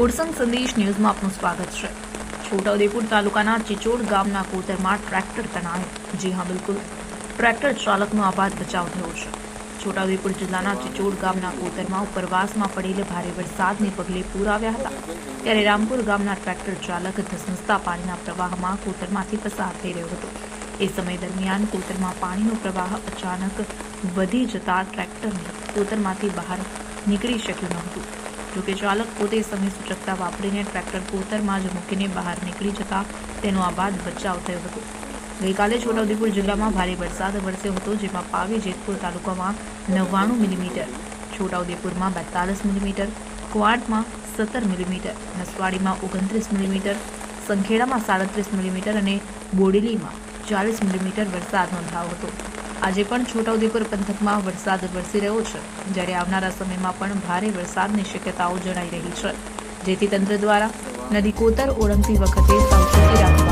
ઓરસંગ સંદેશ ન્યૂઝમાં આપનું સ્વાગત છે. છોટાઉદેપુર તાલુકાના ચિચોડ ગામના કોતરમાં ટ્રેક્ટર તણાયું જી હા, બિલકુલ. ટ્રેક્ટર ચાલકનો આબાદ બચાવ થયો છે. છોટાઉદેપુર જિલ્લાના ચિચોડ ગામના કોતરમાં ઉપરવાસમાં પડેલ ભારે વરસાદને પગલે પૂર આવ્યા હતા. ત્યારે રામપુર ગામના ટ્રેક્ટર ચાલક ધસમસતા પાણીના પ્રવાહમાં કોતરમાંથી પસાર થઈ રહ્યો હતો. એ સમય દરમિયાન કોતરમાં પાણીનો પ્રવાહ અચાનક વધી જતા ટ્રેક્ટરને કોતરમાંથી બહાર નીકળી શક્યું હતું. જોકે ચાલક પોતે સમય સૂચકતા વાપરીને ટ્રેક્ટર કોતરમાં જ મૂકીને બહાર નીકળી જતા તેનો આબાદ બચાવ થયો હતો. ગઈકાલે છોટાઉદેપુર જિલ્લામાં ભારે વરસાદ વરસ્યો હતો, જેમાં પાવી જેતપુર તાલુકામાં નવ્વાણું મિલીમીટર, છોટાઉદેપુરમાં બેતાલીસ મિલીમીટર, ક્વાટમાં સત્તર મિલીમીટર, નસવાડીમાં ઓગણત્રીસ મિલીમીટર, સંખેડામાં સાડત્રીસ મિલીમીટર અને બોડેલીમાં ચાલીસ મિલીમીટર વરસાદ નોંધાયો હતો. આજે પણ છોટાઉદેપુર પંથકમાં વરસાદ વરસી રહ્યો છે. જ્યારે આવનારા સમયમાં પણ ભારે વરસાદની શક્યતાઓ જણાઈ રહી છે. જેથી તંત્ર દ્વારા નદી કોતર ઓળંગતી વખતે સાવચેતી રાખવા